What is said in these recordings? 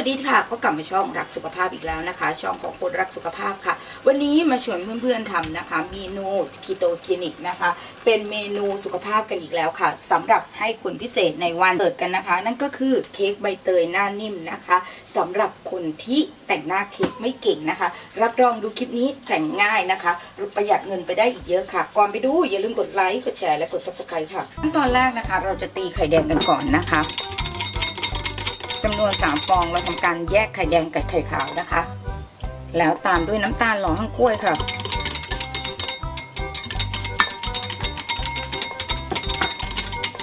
วัสดีค่ะ ก็กลับมาช่องรักสุขภาพอีกแล้วนะคะ ช่องของคนรักสุขภาพค่ะ วันนี้มาชวนเพื่อนๆทำนะคะเมนูคีโตเจนิกนะคะ เป็นเมนูสุขภาพกันอีกแล้วค่ะสำหรับให้คนพิเศษในวันเกิดกันนะคะ นั่นก็คือเค้กใบเตยหน้านิ่มนะคะสำหรับคนที่แต่งหน้าเค้กไม่เก่งนะคะ รับรองดูคลิปนี้แต่งง่ายนะคะประหยัดเงินไปได้อีกเยอะค่ะ ก่อนไปดูอย่าลืมกดไลค์กดแชร์และกด subscribe ค่ะขั้นตอนแรกนะคะ เราจะตีไข่แดงกันก่อนนะคะ จำนวน 3 ฟองเราทำการแยกไข่แดงกับไข่ขาวนะคะ แล้วตามด้วยน้ำตาลหล่อห้างกล้วยค่ะ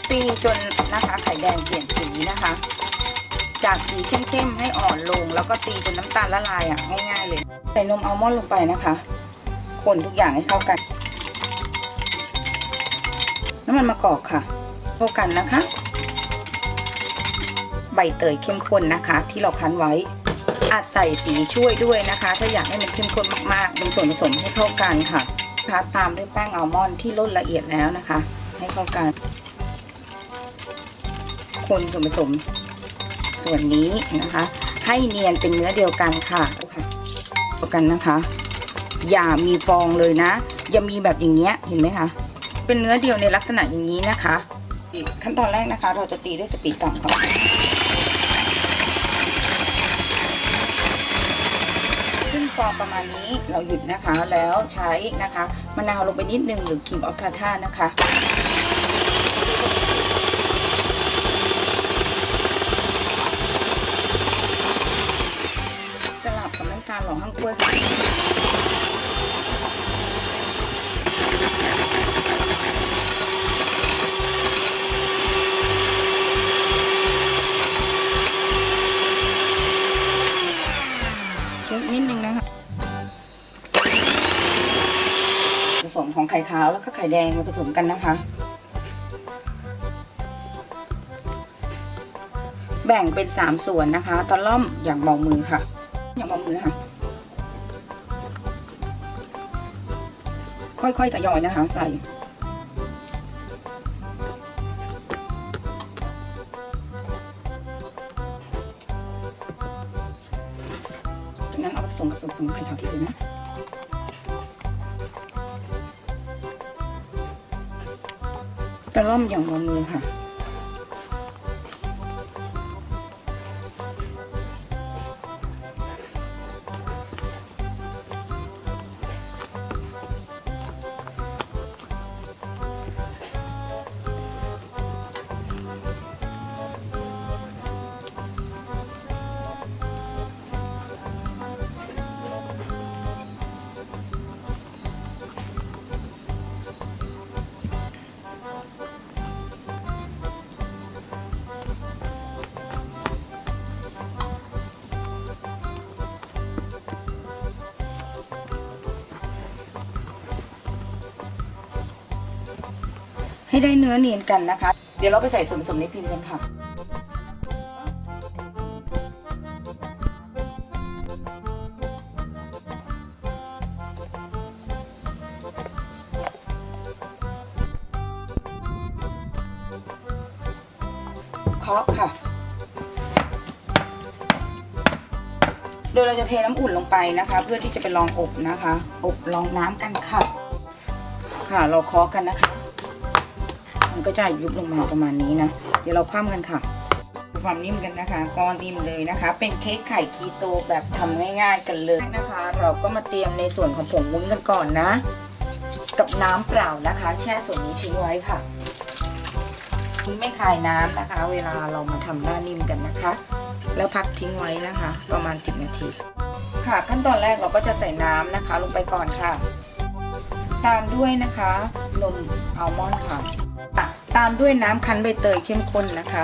ตีจนนะคะไข่แดงเปลี่ยนสีนะคะ จากสีเข้มๆให้อ่อนลง แล้วก็ตีจนน้ำตาลละลายอะง่ายๆเลย ใส่นมอัลมอนด์ลงไปนะคะ คนทุกอย่างให้เข้ากัน น้ำมันมะกอกค่ะเข้ากันนะคะ ใบเตยเข้มข้นนะคะ ที่เราคั้นไว้ อาจใส่สีช่วยด้วยนะคะ ถ้าอยากให้มันเข้มข้นมากๆเป็นส่วนผสมให้เข้ากันค่ะทาตามด้วยแป้งอัลมอนด์ที่ลดละเอียดแล้วนะคะ ให้เข้ากัน คนส่วนผสมส่วนนี้นะคะ ให้เนียนเป็นเนื้อเดียวกันค่ะค่ะเดียวกันนะคะ อย่ามีฟองเลยนะ อย่ามีแบบอย่างเงี้ยเห็นไหมคะเป็นเนื้อเดียวในลักษณะอย่างนี้นะคะ ขั้นตอนแรกนะคะ เราจะตีด้วยสปีดต่ำก่อนขึ้นฟอง ประมาณนี้เราหยุดนะคะ แล้วใช้นะคะมะนาวลงไปนิดนึงหรือครีมออฟทาท่านะคะสลับกับน้ำตาลหล่อห้างกล้วย มของไข่ขาวแล้วก็ไข่แดงมาผสมกันนะคะ แบ่งเป็นสามส่วนนะคะ ตะล่อมอย่างเบามือค่ะ อย่างเบามือนะคะค่อยๆทยอยนะคะ ใส่จากนั้นเอาผสมกับส่วนผสมไข่ขาวที่เหลือนะ ตะล่อมอย่างมือค่ะ ให้ได้เนื้อเนียนกันนะคะ เดี๋ยวเราไปใส่ส่วนผสมในพิมพ์กันค่ะเคาะค่ะ โดยเราจะเทน้ำอุ่นลงไปนะคะ เพื่อที่จะไปลองอบนะคะ อบลองน้ำกันค่ะ ค่ะเราเคาะกันนะคะ มันก็จะยุบลงมาประมาณนี้นะ เดี๋ยวเราคว่ำกันค่ะความนิ่มกันนะคะก้อนนิ่มเลยนะคะ เป็นเค้กไข่คีโตแบบทำง่าย ๆ กันเลยนะคะ เราก็มาเตรียมในส่วนของผงวุ้นกันก่อนนะ กับน้ำเปล่านะคะ แช่ส่วนนี้ทิ้งไว้ค่ะไม่คายน้ำนะคะ เวลาเรามาทำหน้านิ่มกันนะคะ แล้วพักทิ้งไว้นะคะ ประมาณ 10 นาที ค่ะ ขั้นตอนแรกเราก็จะใส่น้ำนะคะ ลงไปก่อนค่ะ ตามด้วยนะคะนมอัลมอนด์ค่ะ ตามด้วยน้ำคั้นใบเตยเข้มข้นนะคะ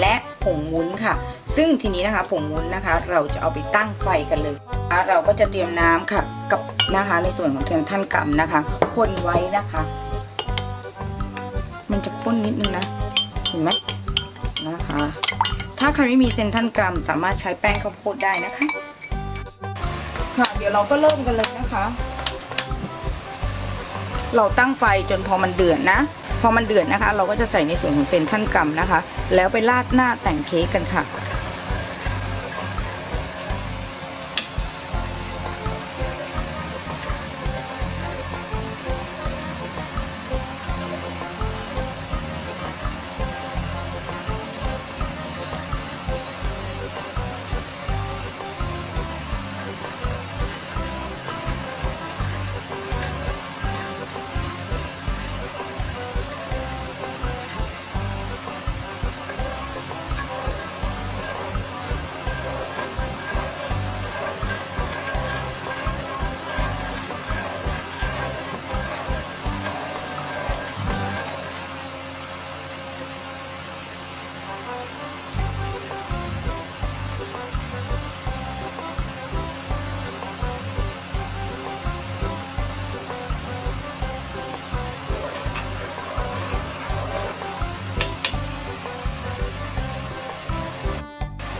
และผงวุ้นค่ะ ซึ่งทีนี้นะคะผงวุ้นนะคะ เราจะเอาไปตั้งไฟกันเลยเราก็จะเตรียมน้ำค่ะกับนะคะในส่วนของเทียนท่านกำนะคะคนไว้นะคะ มันจะข้นนิดนึงนะเห็นไหมนะคะ ถ้าใครไม่มีเซนท่านกำสามารถใช้แป้งข้าวโพดได้นะคะ ค่ะ เดี๋ยวเราก็เริ่มกันเลยนะคะ เราตั้งไฟจนพอมันเดือดนะ พอมันเดือดนะคะ เราก็จะใส่ในส่วนของเซนทันกำนะคะ แล้วไปราดหน้าแต่งเค้กกันค่ะ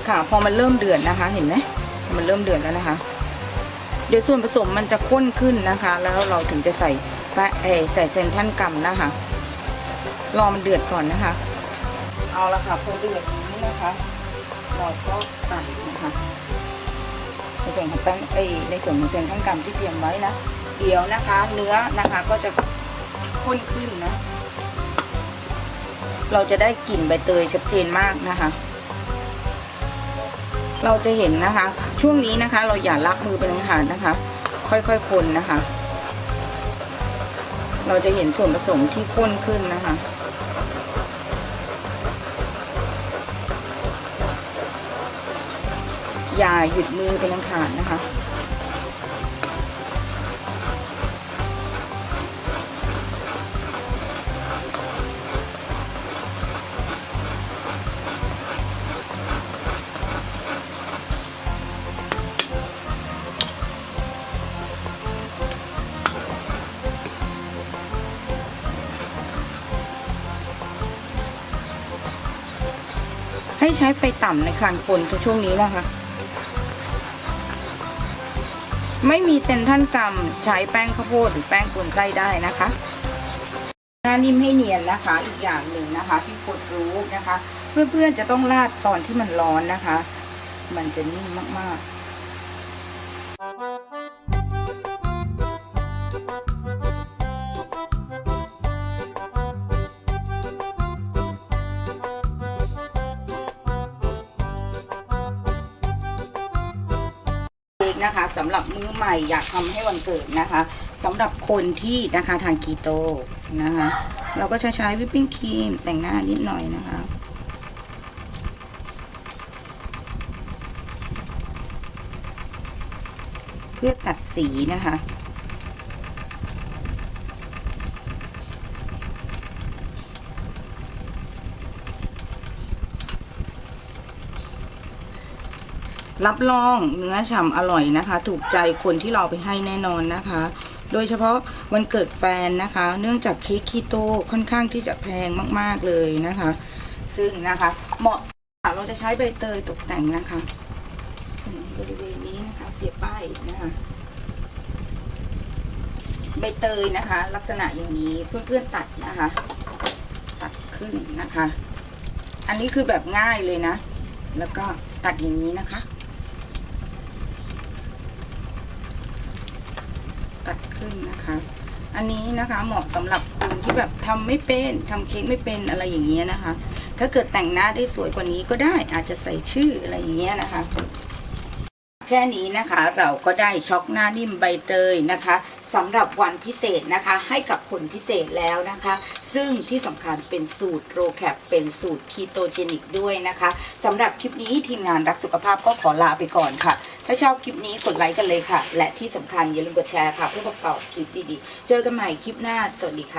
ค่ะ พอมันเริ่มเดือดนะคะ เห็นไหมมันเริ่มเดือดแล้วนะคะ เดี๋ยวส่วนผสมมันจะข้นขึ้นนะคะ แล้วเราถึงจะใส่แปะเอใส่เซนท่านกรรมนะคะ รอมันเดือดก่อนนะคะ เอาละค่ะพอเดือดนี้นะคะเราก็ใส่นะคะในส่วนของแป้งเอในส่วนของเซนท่านกรรมที่เตรียมไว้นะเดี๋ยวนะคะ เนื้อนะคะก็จะข้นขึ้นนะ เราจะได้กลิ่นใบเตยชัดเจนมากนะคะ เราจะเห็นนะคะ ช่วงนี้นะคะ เราอย่าลักมือเป็นอันขาดนะคะ ค่อยๆคนนะคะ เราจะเห็นส่วนผสมที่ข้นขึ้นนะคะอย่าหยุดมือเป็นอันขาดนะคะ ให้ใช้ไฟต่ำในการคนช่วงนี้นะคะ ไม่มีเซนทันกรรมใช้แป้งข้าวโพดหรือแป้งกวนไส้ได้นะคะหน้านิ่มให้เนียนนะคะ อีกอย่างหนึ่งนะคะที่โคดรู้นะคะ เพื่อนๆจะต้องราดตอนที่มันร้อนนะคะ มันจะนิ่มมากๆ นะคะสำหรับมื้อใหม่อยากทำให้วันเกิดนะคะสำหรับคนที่นะคะทานกีโตนะคะ เราก็จะใช้วิปปิ้งครีมแต่งหน้านิดหน่อยนะคะเพื่อตัดสีนะคะ รับรองเนื้อฉ่ำอร่อยนะคะ ถูกใจคนที่เราไปให้แน่นอนนะคะ โดยเฉพาะวันเกิดแฟนนะคะ เนื่องจากเค้กคีโตค่อนข้างที่จะแพงมากๆเลยนะคะ ซึ่งนะคะ เหมาะค่ะเราจะใช้ใบเตยตกแต่งนะคะบริเวณนี้นะคะเสียบป้ายนะคะใบเตยนะคะ ลักษณะอย่างนี้เพื่อนๆตัดนะคะ ตัดขึ้นนะคะ อันนี้คือแบบง่ายเลยนะ แล้วก็ตัดอย่างนี้นะคะ ตัด ขึ้นนะคะ อันนี้นะคะเหมาะสำหรับคนที่แบบทำไม่เป็นทำเค้กไม่เป็นอะไรอย่างเงี้ยนะคะ ถ้าเกิดแต่งหน้าได้สวยกว่านี้ก็ได้อาจจะใส่ชื่ออะไรอย่างเงี้ยนะคะ แค่นี้นะคะเราก็ได้ช็อกหน้านิ่มใบเตยนะคะสำหรับวันพิเศษนะคะให้กับคนพิเศษแล้วนะคะ ซึ่งที่สำคัญเป็นสูตรโรแคปเป็นสูตรคีโตเจนิกด้วยนะคะสำหรับคลิปนี้ทีมงานรักสุขภาพก็ขอลาไปก่อนค่ะ ถ้าชอบคลิปนี้กดไลค์กันเลยค่ะ และที่สำคัญอย่าลืมกดแชร์ค่ะเพื่อประกอบคลิปดีๆ เจอกันใหม่คลิปหน้า สวัสดีค่ะ